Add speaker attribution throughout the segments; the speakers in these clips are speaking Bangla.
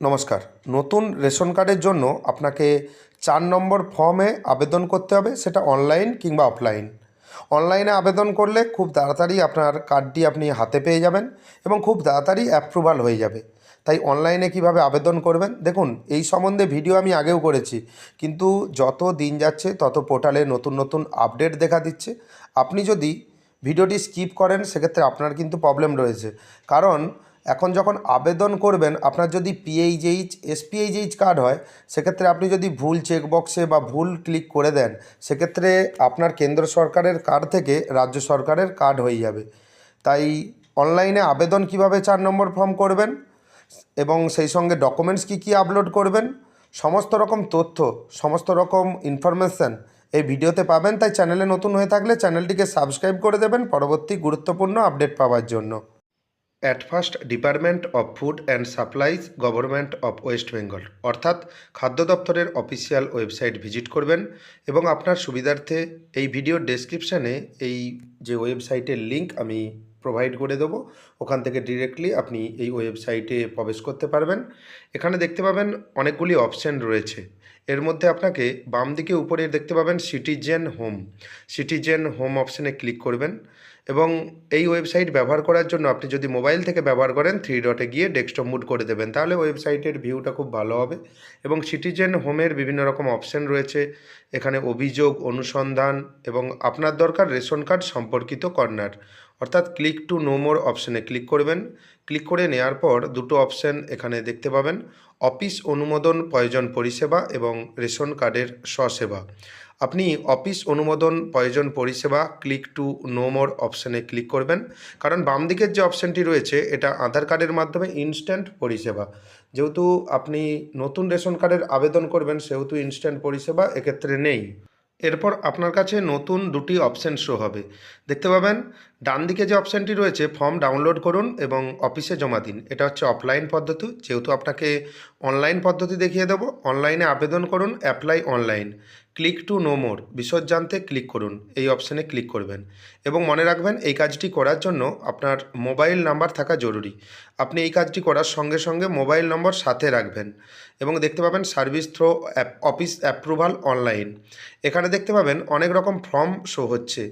Speaker 1: নমস্কার। নতুন রেশন কার্ডের জন্য আপনাকে চার নম্বর ফর্মে আবেদন করতে হবে, সেটা অনলাইন কিংবা অফলাইন। অনলাইনে আবেদন করলে খুব তাড়াতাড়ি আপনার কার্ডটি আপনি হাতে পেয়ে যাবেন এবং খুব তাড়াতাড়ি অ্যাপ্রুভাল হয়ে যাবে। তাই অনলাইনে কীভাবে আবেদন করবেন? দেখুন, এই সম্বন্ধে ভিডিও আমি আগেও করেছি, কিন্তু যত দিন যাচ্ছে, তত পোর্টালে নতুন নতুন আপডেট দেখা দিচ্ছে। আপনি যদি ভিডিওটি স্কিপ করেন, সেক্ষেত্রে আপনার কিন্তু প্রবলেম রয়েছে। কারণ এখন যখন আবেদন করবেন, আপনার যদি পিএইচএইচ এসপিএইচএইচ কার্ড হয়, সেক্ষেত্রে আপনি যদি ভুল চেকবক্সে বা ভুল ক্লিক করে দেন, সেক্ষেত্রে আপনার কেন্দ্র সরকারের কার্ড থেকে রাজ্য সরকারের কার্ড হয়ে যাবে। তাই অনলাইনে আবেদন কীভাবে চার নম্বর ফর্ম করবেন এবং সেই সঙ্গে ডকুমেন্টস কী কী আপলোড করবেন, সমস্ত রকম তথ্য, সমস্ত রকম ইনফরমেশান এই ভিডিওতে পাবেন। তাই চ্যানেলে নতুন হয়ে থাকলে চ্যানেলটিকে সাবস্ক্রাইব করে দেবেন পরবর্তী গুরুত্বপূর্ণ আপডেট পাওয়ার জন্য। At first department of food and supplies government of West Bengal অর্থাৎ খাদ্য দপ্তরের অফিসিয়াল ওয়েবসাইট ভিজিট করবেন এবং আপনার সুবিধার্থে এই ভিডিওর ডেসক্রিপশানে এই যে ওয়েবসাইটের লিঙ্ক আমি প্রোভাইড করে দেবো, ওখান থেকে ডিরেক্টলি আপনি এই ওয়েবসাইটে প্রবেশ করতে পারবেন। এখানে দেখতে পাবেন অনেকগুলি অপশান রয়েছে। এর মধ্যে আপনাকে বাম দিকে উপরে দেখতে পাবেন সিটিজেন হোম সিটিজেন হোম অপশানে ক্লিক করবেন। এবং এই ওয়েবসাইট ব্যবহার করার জন্য আপনি যদি মোবাইল থেকে ব্যবহার করেন থ্রি ডটে গিয়ে ডেস্কটপ মুড করে দেবেন। তাহলে ওয়েবসাইটের ভিউটা খুব ভালো হবে এবং সিটিজেন হোমের বিভিন্ন রকম অপশান রয়েছে। এখানে অভিযোগ, অনুসন্ধান এবং আপনার দরকার রেশন কার্ড সম্পর্কিত কর্নার অর্থাৎ ক্লিক টু নো মোর অপশানে ক্লিক করবেন। ক্লিক করে নেওয়ার পর দুটো অপশান এখানে দেখতে পাবেন। অফিস অনুমোদন, প্রয়োজন পরিষেবা এবং রেশন কার্ডের স্বসেবা। আপনি অফিস অনুমোদন, প্রয়োজন পরিষেবা ক্লিক টু নো মোর অপশানে ক্লিক করবেন। কারণ বাম দিকের যে অপশানটি রয়েছে, এটা আধার কার্ডের মাধ্যমে ইনস্ট্যান্ট পরিষেবা। যেহেতু আপনি নতুন রেশন কার্ডের আবেদন করবেন, সেহেতু ইনস্ট্যান্ট পরিষেবা এক্ষেত্রে নেই। এরপর আপনার কাছে নতুন দুটি অপশান শো হবে। দেখতে পাবেন ডান দিকে যে অপশানটি রয়েছে, ফর্ম ডাউনলোড করুন এবং অফিসে জমা দিন। এটা হচ্ছে অফলাইন পদ্ধতি। যেহেতু আপনাকে অনলাইন পদ্ধতি দেখিয়ে দেবো, অনলাইনে আবেদন করুন, apply online. Click to know more বিশদ জানতে ক্লিক করুন, এই অপশানে ক্লিক করবেন। এবং মনে রাখবেন, এই কাজটি করার জন্য আপনার মোবাইল নাম্বার থাকা জরুরি। আপনি এই কাজটি করার সঙ্গে সঙ্গে মোবাইল নম্বর সাথে রাখবেন এবং দেখতে পাবেন, service through office approval online. এখানে দেখতে পাবেন, অনেক রকম ফর্ম শো হচ্ছে।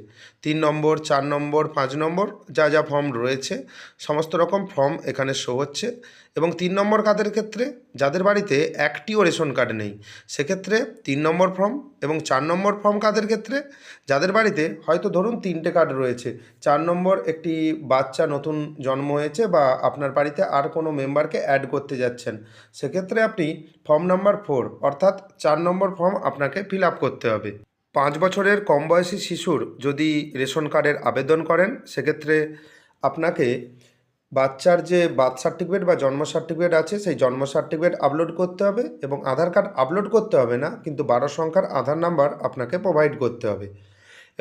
Speaker 1: তিন নম্বর, চার নম্বর পাঁচ নম্বর, যা যা ফর্ম রয়েছে, সমস্ত রকম ফর্ম এখানে শো হচ্ছে। এবং তিন নম্বর কাদের ক্ষেত্রে যাদের বাড়িতে একটিও রেশন কার্ড নেই, সেক্ষেত্রে তিন নম্বর ফর্ম এবং চার নম্বর ফর্ম কাদের ক্ষেত্রে যাদের বাড়িতে হয়তো ধরুন তিনটে কার্ড রয়েছে, চার নম্বর একটি বাচ্চা নতুন জন্ম হয়েছে বা আপনার বাড়িতে আর কোনো মেম্বারকে অ্যাড করতে যাচ্ছেন, সেক্ষেত্রে আপনি ফর্ম নাম্বার ফোর অর্থাৎ চার নম্বর ফর্ম আপনাকে ফিল করতে হবে। পাঁচ বছরের কম বয়সী শিশুর যদি রেশন কার্ডের আবেদন করেন, সেক্ষেত্রে আপনাকে বাচ্চার যে বার্থ সার্টিফিকেট বা জন্ম সার্টিফিকেট আছে, সেই জন্ম সার্টিফিকেট আপলোড করতে হবে এবং আধার কার্ড আপলোড করতে হবে না, কিন্তু বারো সংখ্যার আধার নাম্বার আপনাকে প্রোভাইড করতে হবে।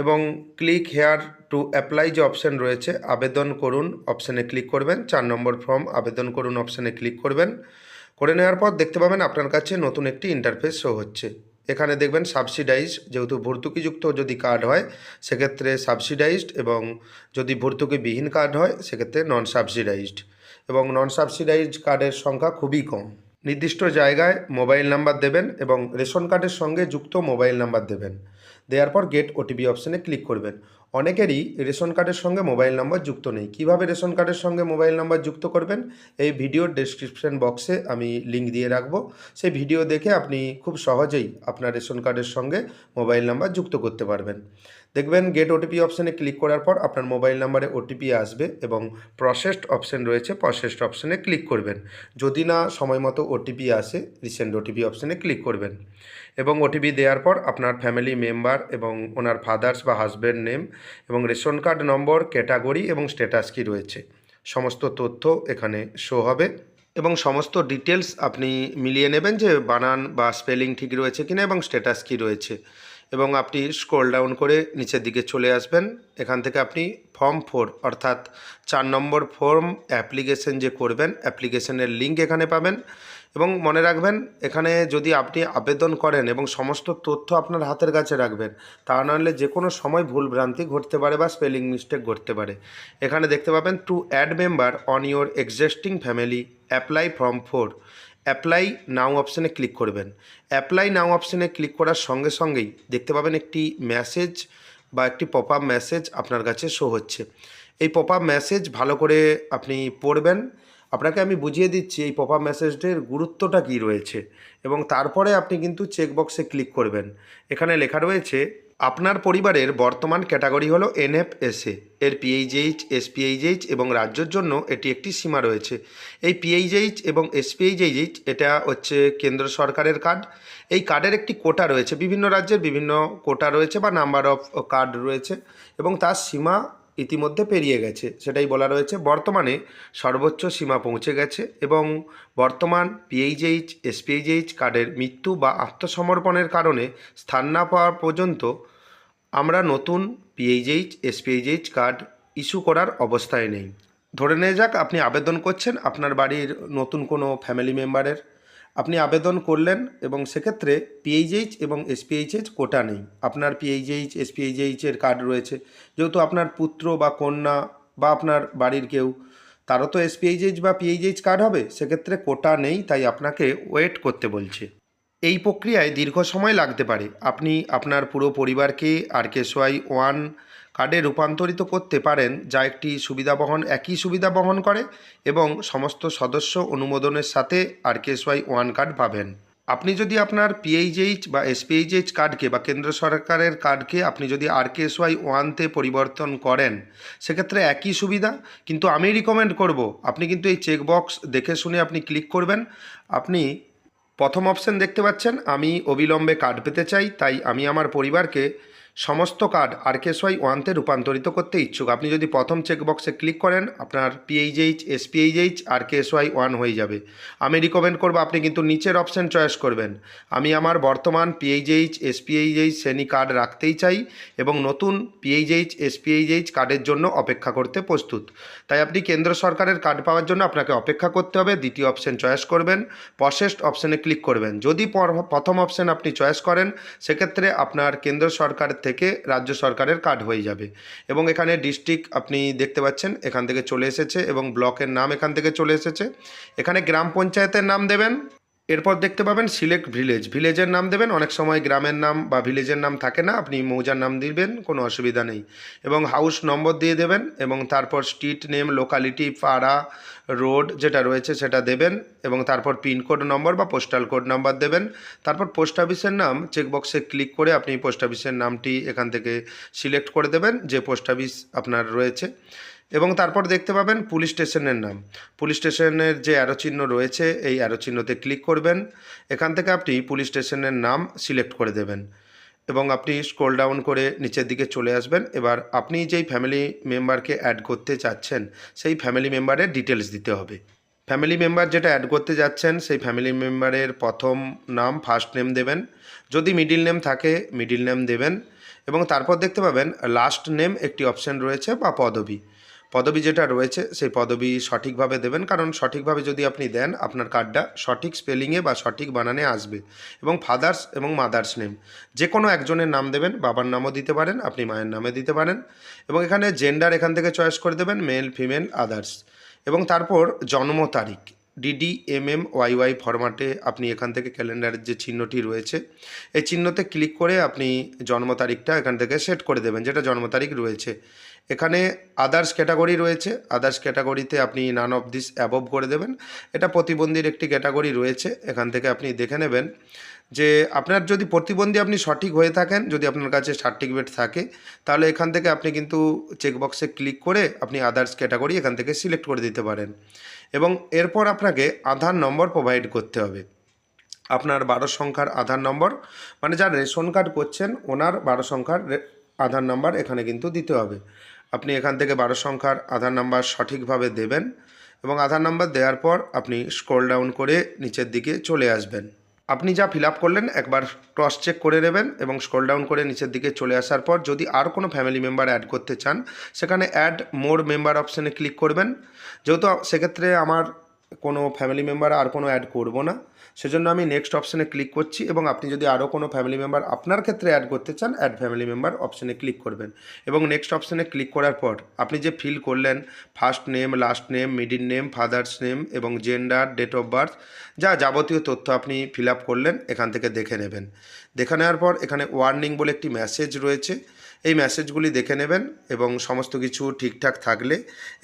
Speaker 1: এবং ক্লিক হেয়ার টু অ্যাপ্লাই যে অপশান রয়েছে, আবেদন করুন অপশানে ক্লিক করবেন, চার নম্বর ফর্ম আবেদন করুন অপশানে ক্লিক করবেন। করে নেওয়ার পর দেখতে পাবেন আপনার কাছে নতুন একটি ইন্টারফেস শো হচ্ছে। এখানে দেখবেন সাবসিডাইজ যেহেতু ভর্তুকিযুক্ত যদি কার্ড হয়, সেক্ষেত্রে সাবসিডাইজড এবং যদি ভর্তুকিবিহীন কার্ড হয়, সেক্ষেত্রে নন সাবসিডাইজড এবং নন সাবসিডাইজড কার্ডের সংখ্যা খুবই কম। নির্দিষ্ট জায়গায় মোবাইল নাম্বার দেবেন এবং রেশন কার্ডের সঙ্গে যুক্ত মোবাইল নাম্বার দেবেন। দেওয়ার পর গেট ওটিপি অপশানে ক্লিক করবেন। অনেকেরই রেশন কার্ডের সঙ্গে মোবাইল নাম্বার যুক্ত নেই। কীভাবে রেশন কার্ডের সঙ্গে মোবাইল নাম্বার যুক্ত করবেন? এই ভিডিওর ডেসক্রিপশন বক্সে আমি লিঙ্ক দিয়ে রাখব। সেই ভিডিও দেখে আপনি খুব সহজেই আপনার রেশন কার্ডের সঙ্গে মোবাইল নাম্বার যুক্ত করতে পারবেন। দেখবেন গেট ওটিপি অপশানে ক্লিক করার পর আপনার মোবাইল নাম্বারে ওটিপি আসবে এবং প্রসেসড অপশান রয়েছে প্রসেসড অপশানে ক্লিক করবেন। যদি না সময় মতো ওটিপি আসে রিসেন্ট ওটিপি অপশানে ক্লিক করবেন। এবং ওটিপি দেওয়ার পর আপনার ফ্যামিলি মেম্বার এবং ওনার ফাদার্স বা হাজব্যান্ড নেম এবং রেশন কার্ড নম্বর ক্যাটাগরি এবং স্ট্যাটাস কি রয়েছে। সমস্ত তথ্য এখানে শো হবে এবং সমস্ত ডিটেলস আপনি মিলিয়ে নেবেন যে বানান বা স্পেলিং ঠিক রয়েছে কিনা এবং স্ট্যাটাস কি রয়েছে। এবং আপনি স্ক্রোল ডাউন করে নিচের দিকে চলে আসবেন। এখান থেকে আপনি ফর্ম ফোর অর্থাৎ চার নম্বর ফর্ম অ্যাপ্লিকেশন যে করবেন অ্যাপ্লিকেশনের লিঙ্ক এখানে পাবেন। এবং মনে রাখবেন, এখানে যদি আপনি আবেদন করেন এবং সমস্ত তথ্য আপনার হাতের কাছে রাখবেন, তা নাহলে যে কোনো সময় ভুলভ্রান্তি ঘটতে পারে বা স্পেলিং মিস্টেক ঘটতে পারে। এখানে দেখতে পাবেন to add member on your existing family apply form four apply now অপশানে ক্লিক করবেন। অ্যাপ্লাই নাও অপশানে ক্লিক করার সঙ্গে সঙ্গেই দেখতে পাবেন একটি মেসেজ বা একটি পপ আপ মেসেজ আপনার কাছে শো হচ্ছে। এই পপ আপ মেসেজ ভালো করে আপনি পড়বেন। আপনাকে আমি বুঝিয়ে দিচ্ছি এই পপ আপ মেসেজটির গুরুত্বটা কী রয়েছে। এবং তারপরে আপনি কিন্তু চেকবক্সে ক্লিক করবেন। এখানে লেখা রয়েছে আপনার পরিবারের বর্তমান ক্যাটাগরি হলো এনএফএসএ। এর পিএইচএইচ, এসপিএইচএইচ এবং রাজ্যের জন্য এটি একটি সীমা রয়েছে। এই পিএইচএইচ এবং এসপিএইচএইচ, এটা হচ্ছে কেন্দ্র সরকারের কার্ড। এই কার্ডের একটি কোটা রয়েছে। বিভিন্ন রাজ্যের বিভিন্ন কোটা রয়েছে বা নাম্বার অফ কার্ড রয়েছে এবং তার সীমা ইতিমধ্যে পেরিয়ে গেছে। সেটাই বলা রয়েছে, বর্তমানে সর্বোচ্চ সীমা পৌঁছে গেছে এবং বর্তমান পিএইচএইচ এসপিএইচএইচ কার্ডের মৃত্যু বা আত্মসমর্পণের কারণে স্থান না পাওয়া পর্যন্ত আমরা নতুন পিএইচএইচ এসপিএইচএইচ কার্ড ইস্যু করার অবস্থায় নেই। ধরে নিয়ে যাক আপনি আবেদন করছেন, আপনার বাড়ির নতুন কোনো ফ্যামিলি মেম্বারের আপনি আবেদন করলেন এবং সেক্ষেত্রে পিএইচএইচ এবং এসপিএইচএইচ কোটা নেই। আপনার পিএইচএইচ এসপিএইচএইচের কার্ড রয়েছে। যেহেতু আপনার পুত্র বা কন্যা বা আপনার বাড়ির কেউ, তারও তো এসপিএইচএইচ বা পিএইচএইচ কার্ড হবে। সেক্ষেত্রে কোটা নেই, তাই আপনাকে ওয়েট করতে বলছে। এই প্রক্রিয়ায় দীর্ঘ সময় লাগতে পারে। আপনি আপনার পুরো পরিবারকে আর আরকেএসওয়াই ওয়ান কার্ডে রূপান্তরিত করতে পারেন যা একটি সুবিধা বহন, একই সুবিধা বহন করে এবং সমস্ত সদস্য অনুমোদনের সাথে আরকেএসওয়াই ওয়ান কার্ড পাবেন। আপনি যদি আপনার পিএইচএইচ বা এসপিএইচএইচ কার্ডকে বা কেন্দ্র সরকারের কার্ডকে আপনি যদি আরকেএসওয়াই ওয়ানতে পরিবর্তন করেন, সেক্ষেত্রে একই সুবিধা, কিন্তু আমি রিকমেন্ড করব, আপনি কিন্তু এই চেকবক্স দেখে শুনে আপনি ক্লিক করবেন। আপনি প্রথম অপশন দেখতে পাচ্ছেন, আমি অবিলম্বে কার্ড পেতে চাই, তাই আমি আমার পরিবারকে সমস্ত কার্ড আরকেএসওয়াই ওয়ানতে রূপান্তরিত করতে ইচ্ছুক। আপনি যদি প্রথম চেকবক্সে ক্লিক করেন, আপনার পিএইচএইচ এসপিএইচএইচ আরকেএসওয়াই ওয়ান হয়ে যাবে। আমি রিকমেন্ড করব আপনি কিন্তু নিচের অপশন চয়েস করবেন। আমি আমার বর্তমান পিএইচএইচ এসপিএইচএইচ শ্রেণি কার্ড রাখতেই চাই এবং নতুন পিএইচএইচ এসপিএইচএইচ কার্ডের জন্য অপেক্ষা করতে প্রস্তুত। তাই আপনি কেন্দ্র সরকারের কার্ড পাওয়ার জন্য আপনাকে অপেক্ষা করতে হবে। দ্বিতীয় অপশন চয়েস করবেন প্রসেসড অপশনে ক্লিক করবেন। যদি প্রথম অপশন আপনি চয়েস করেন, সেক্ষেত্রে আপনার কেন্দ্র সরকার থেকে রাজ্য সরকারের কার্ড হয়ে যাবে। এবং এখানে ডিস্ট্রিক্ট আপনি দেখতে পাচ্ছেন, এখান থেকে চলে এসেছে এবং ব্লকের নাম এখান থেকে চলে এসেছে। এখানে গ্রাম পঞ্চায়েতের নাম দেবেন। এরপর দেখতে পাবেন সিলেক্ট ভিলেজ। ভিলেজের নাম দেবেন, অনেক সময় গ্রামের নাম বা ভিলেজের নাম থাকে না, আপনি মৌজার নাম দিবেন, কোনো অসুবিধা নেই। এবং হাউস নম্বর দিয়ে দেবেন, এবং তারপর স্ট্রিট নেম, লোকালিটি, পাড়া, রোড যেটা রয়েছে সেটা দেবেন, এবং তারপর পিনকোড নম্বর বা পোস্টাল কোড নাম্বার দেবেন। তারপর পোস্ট অফিসের নাম চেকবক্সে ক্লিক করে আপনি পোস্ট অফিসের নামটি এখান থেকে সিলেক্ট করে দেবেন, যে পোস্ট অফিস আপনার রয়েছে। এবং তারপর দেখতে পাবেন পুলিশ স্টেশনের নাম। পুলিশ স্টেশনের যে চিহ্ন রয়েছে, এই চিহ্নতে ক্লিক করবেন। এখান থেকে আপনি পুলিশ স্টেশনের নাম সিলেক্ট করে দেবেন এবং আপনি স্ক্রোল ডাউন করে নিচের দিকে চলে আসবেন। এবার আপনি যেই ফ্যামিলি মেম্বারকে অ্যাড করতে চাচ্ছেন, সেই ফ্যামিলি মেম্বারের ডিটেলস দিতে হবে। ফ্যামিলি মেম্বার যেটা অ্যাড করতে যাচ্ছেন, সেই ফ্যামিলি মেম্বারের প্রথম নাম ফার্স্ট নেম দেবেন। যদি মিডিল নেম থাকে মিডিল নেম দেবেন এবং তারপর দেখতে পাবেন লাস্ট নেম একটি অপশন রয়েছে বা পদবি। পদবি যেটা রয়েছে, সেই পদবি সঠিকভাবে দেবেন। কারণ সঠিকভাবে যদি আপনি দেন, আপনার কার্ডটা সঠিক স্পেলিংয়ে বা সঠিক বানানে আসবে। এবং ফাদার্স এবং মাদার্স নেম যে কোনো একজনের নাম দেবেন, বাবার নামও দিতে পারেন, আপনি মায়ের নামে দিতে পারেন। এবং এখানে জেন্ডার এখান থেকে চয়েস করে দেবেন মেল ফিমেল আদার্স এবং তারপর জন্ম তারিখ। D D M M Y Y ফরম্যাটে আপনি এখান থেকে ক্যালেন্ডারের যে চিহ্নটি রয়েছে, এই চিহ্নতে ক্লিক করে আপনি জন্ম তারিখটা এখান থেকে সেট করে দেবেন, যেটা জন্ম তারিখ রয়েছে। এখানে আদার্স ক্যাটাগরি রয়েছে আদার্স ক্যাটাগরিতে আপনি নান অফ দিস অ্যাবভ করে দেবেন। এটা প্রতিবন্ধীর একটি ক্যাটাগরি রয়েছে, এখান থেকে আপনি দেখে নেবেন যে আপনার যদি প্রতিবন্ধী আপনি সঠিক হয়ে থাকেন, যদি আপনার কাছে সার্টিফিকেট থাকে, তাহলে এখান থেকে আপনি কিন্তু চেকবক্সে ক্লিক করে আপনি আদার্স ক্যাটাগরি এখান থেকে সিলেক্ট করে দিতে পারেন। এবং এরপর আপনাকে আধার নম্বর প্রোভাইড করতে হবে। আপনার বারো সংখ্যার আধার নম্বর মানে যার রেশন কার্ড করছেন, ওনার বারো সংখ্যার আধার নাম্বার এখানে কিন্তু দিতে হবে। আপনি এখান থেকে বারো সংখ্যার আধার নাম্বার সঠিকভাবে দেবেন এবং আধার নাম্বার দেওয়ার পর আপনি স্ক্রোল ডাউন করে নিচের দিকে চলে আসবেন। আপনি যা ফিল করলেন, একবার ক্রস চেক করে নেবেন এবং স্ক্রল ডাউন করে নিচের দিকে চলে আসার পর যদি আর কোনো ফ্যামিলি মেম্বার অ্যাড করতে চান, সেখানে অ্যাড মোর মেম্বার অপশানে ক্লিক করবেন। যেহেতু সেক্ষেত্রে আমার কোনো ফ্যামিলি মেম্বার আর কোনো অ্যাড করব না। সেজন্য আমি নেক্সট অপশানে ক্লিক করছি এবং আপনি যদি আরও কোনো ফ্যামিলি মেম্বার আপনার ক্ষেত্রে অ্যাড করতে চান অ্যাড ফ্যামিলি মেম্বার অপশানে ক্লিক করবেন। এবং নেক্সট অপশানে ক্লিক করার পর আপনি যে ফিল করলেন first name last name middle name father's name এবং জেন্ডার ডেট অফ বার্থ যা যাবতীয় তথ্য আপনি ফিল করলেন, এখান থেকে দেখে নেবেন। দেখে নেওয়ার পর এখানে ওয়ার্নিং বলে একটি মেসেজ রয়েছে। এই মেসেজগুলি দেখে নেবেন এবং সমস্ত কিছু ঠিকঠাক থাকলে।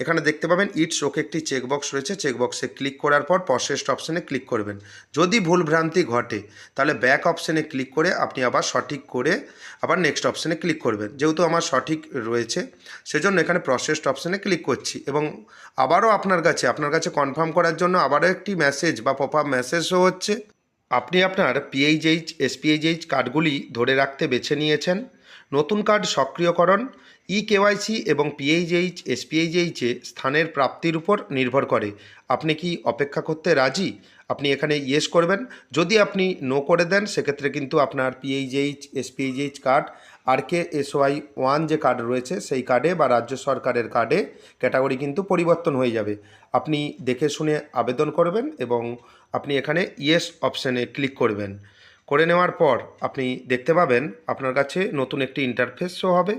Speaker 1: এখানে দেখতে পাবেন ইটস ওকে একটি চেকবক্স রয়েছে। চেকবক্সে ক্লিক করার পর প্রসেসড অপশানে ক্লিক করবেন। যদি ভুলভ্রান্তি ঘটে, তাহলে ব্যাক অপশানে ক্লিক করে আপনি আবার সঠিক করে আবার নেক্সট অপশানে ক্লিক করবেন। যেহেতু আমার সঠিক রয়েছে, সেজন্য এখানে প্রসেসড অপশানে ক্লিক করছি এবং আবারও আপনার কাছে আপনার কাছে কনফার্ম করার জন্য আবারও একটি মেসেজ বা পপ আপ মেসেজও হচ্ছে। আপনি আপনার পিএইচএইচ এসপিএইচএইচ কার্ডগুলি ধরে রাখতে বেছে নিয়েছেন। নতুন কার্ড সক্রিয়করণ ই কেওয়াইসি এবং পিএইচএইচ এসপিএইচএইচে স্থানের প্রাপ্তির উপর নির্ভর করে। আপনি কি অপেক্ষা করতে রাজি? আপনি এখানে ইয়েস করবেন। যদি আপনি নো করে দেন, সেক্ষেত্রে কিন্তু আপনার পিএইচএইচ এসপিএইচএইচ কার্ড আর কে এসওয়াই ওয়ান যে কার্ড রয়েছে, সেই কার্ডে বা রাজ্য সরকারের কার্ডে ক্যাটাগরি কিন্তু পরিবর্তন হয়ে যাবে। আপনি দেখে শুনে আবেদন করবেন এবং আপনি এখানে ইয়েস অপশানে ক্লিক করবেন। করে নেওয়ার পর আপনি দেখতে পাবেন আপনার কাছে নতুন একটি ইন্টারফেস শো হবে।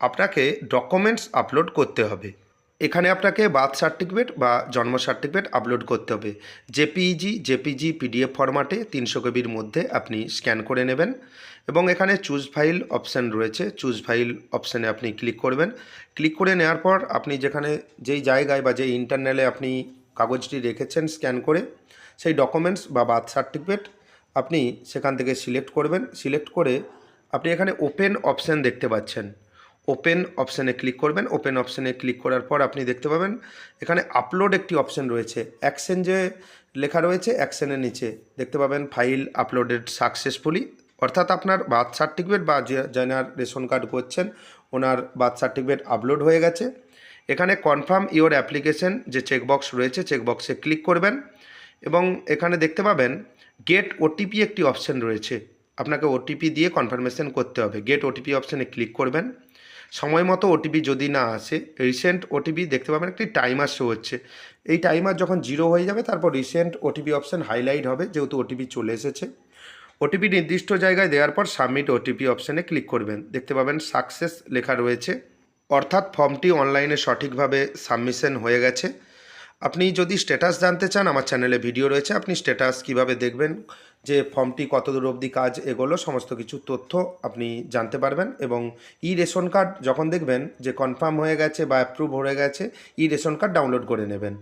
Speaker 1: আপনাকে ডকুমেন্টস আপলোড করতে হবে। এখানে আপনাকে বার্থ সার্টিফিকেট বা জন্ম সার্টিফিকেট আপলোড করতে হবে। জেপিইজি জেপিজি পিডিএফ ফরম্যাটে তিনশো কেবির মধ্যে আপনি স্ক্যান করে নেবেন এবং এখানে চুজ ফাইল অপশান রয়েছে। চুজ ফাইল অপশানে আপনি ক্লিক করবেন। ক্লিক করে নেওয়ার পর আপনি যেখানে যেই জায়গায় বা যেই ইন্টারনেলে আপনি কাগজটি রেখেছেন স্ক্যান করে, সেই ডকুমেন্টস বা বার্থ সার্টিফিকেট আপনি সেখান থেকে সিলেক্ট করবেন। সিলেক্ট করে আপনি এখানে ওপেন অপশান দেখতে পাচ্ছেন। ওপেন অপশানে ক্লিক করবেন। ওপেন অপশানে ক্লিক করার পর আপনি দেখতে পাবেন, এখানে আপলোড একটি অপশান রয়েছে। অ্যাকশন যে লেখা রয়েছে অ্যাকশনের নিচে। দেখতে পাবেন ফাইল আপলোডেড সাকসেসফুলি অর্থাৎ আপনার বার্থ সার্টিফিকেট বা যে যার রেশন কার্ড করছেন, ওনার বার্থ সার্টিফিকেট আপলোড হয়ে গেছে। এখানে কনফার্ম ইওর অ্যাপ্লিকেশন যে চেকবক্স রয়েছে চেকবক্সে ক্লিক করবেন এবং এখানে দেখতে পাবেন গেট ওটিপি একটি অপশান রয়েছে। আপনাকে ওটিপি দিয়ে কনফার্মেশন করতে হবে। গেট ওটিপি অপশানে ক্লিক করবেন। সময় মতো ওটিপি যদি না আসে রিসেন্ট ওটিপি দেখতে পাবেন একটি টাইমার শো হচ্ছে। এই টাইমার যখন জিরো হয়ে যাবে, তারপর রিসেন্ট ওটিপি অপশান হাইলাইট হবে, যেহেতু ওটিপি চলে এসেছে। ওটিপি নির্দিষ্ট জায়গায় দেওয়ার পর সাবমিট ওটিপি অপশানে ক্লিক করবেন। দেখতে পাবেন সাকসেস লেখা রয়েছে। অর্থাৎ ফর্মটি অনলাইনে সঠিকভাবে সাবমিশন হয়ে গেছে। আপনি যদি স্ট্যাটাস জানতে চান, আমার চ্যানেলে ভিডিও রয়েছে, আপনি স্ট্যাটাস কীভাবে দেখবেন, যে ফর্মটি কত দূর অবধি কাজ এগোলো, সমস্ত কিছু তথ্য আপনি জানতে পারবেন এবং ই রেশন কার্ড যখন দেখবেন যে কনফার্ম হয়ে গেছে বা অ্যাপ্রুভ হয়ে গেছে, ই রেশন কার্ড ডাউনলোড করে নেবেন।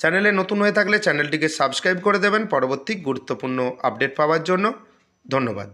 Speaker 1: চ্যানেলে নতুন হয়ে থাকলে চ্যানেলটিকে সাবস্ক্রাইব করে দেবেন, পরবর্তী গুরুত্বপূর্ণ আপডেট পাওয়ার জন্য। ধন্যবাদ।